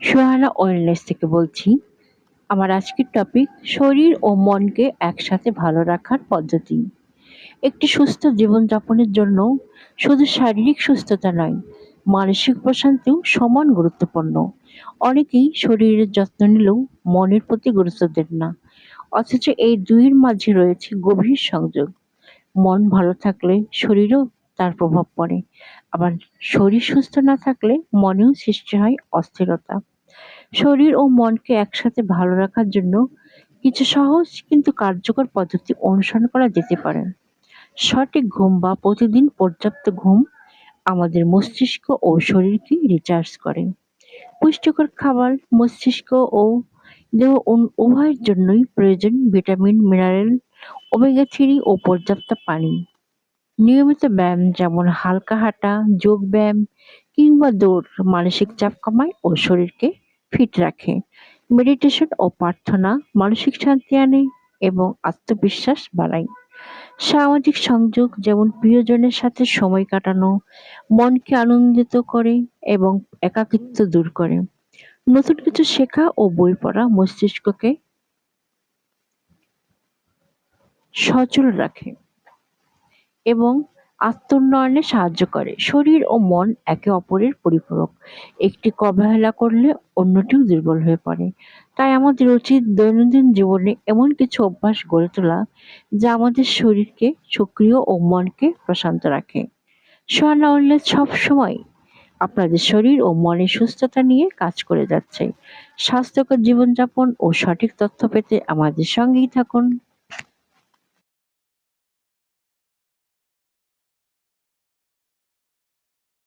Sohana wellness থেকে বলছি, আমার আজকের টপিক শরীর ও মনকে একসাথে ভালো রাখার পদ্ধতি। একটি সুস্থ জীবনযাপনের জন্য শুধু শারীরিক সুস্থতা নয়, মানসিক প্রশান্তিও সমান গুরুত্বপূর্ণ। অনেকেই শরীরের যত্ন নিলেও মনের প্রতি গুরুত্ব দেন না, অথচ এই দুইয়ের মাঝে রয়েছে গভীর সংযোগ। মন ভালো থাকলে শরীরও তার প্রভাব পড়ে। আবার শরীর সুস্থ না থাকলে মনেও সৃষ্টি হয় অস্থিরতা। শরীর ও মনকে একসাথে ভালো রাখার জন্য কিছু সহজ কিন্তু কার্যকর পদ্ধতি অনুসরণ করা যেতে পারে। সঠিক ঘুম বা প্রতিদিন পর্যাপ্ত ঘুম আমাদের মস্তিষ্ক ও শরীরকে রিচার্জ করে। পুষ্টিকর খাবার, মস্তিষ্ক ও দেহ উভয়ের জন্যই প্রয়োজন ভিটামিন মিনারেল ওমেগা থ্রি ও পর্যাপ্ত পানি। নিয়মিত ব্যায়াম যেমন হালকা হাঁটা, যোগ ব্যায়াম কিংবা দৌড় মানসিক চাপ কমায় ও শরীরকে ফিট রাখে। মেডিটেশন ও প্রার্থনা মানসিক শান্তি আনে এবং আত্মবিশ্বাস বাড়ায়। সামাজিক সংযোগ যেমন প্রিয়জনের সাথে সময় কাটানো, মনকে আনন্দিত করে এবং একাকিত্ব দূর করে। নতুন কিছু শেখা ও বই পড়া মস্তিষ্ককে সচল রাখে। এবং আত্মোন্নয়নে সাহায্য করে। শরীর ও মন একে অপরের পরিপূরক। একটি অবহেলা করলে অন্যটিও দুর্বল হয়ে পড়ে। তাই আমাদের উচিত দৈনন্দিন জীবনে এমন কিছু অভ্যাস গড়ে তোলা যা আমাদের শরীরকে সক্রিয় ও মনকে প্রশান্ত রাখে। সোহানা উল্লেখ সবসময় আপনাদের শরীর ও মনের সুস্থতা নিয়ে কাজ করে যাচ্ছে। স্বাস্থ্যকর জীবনযাপন ও সঠিক তথ্য পেতে আমাদের সঙ্গেই থাকুন।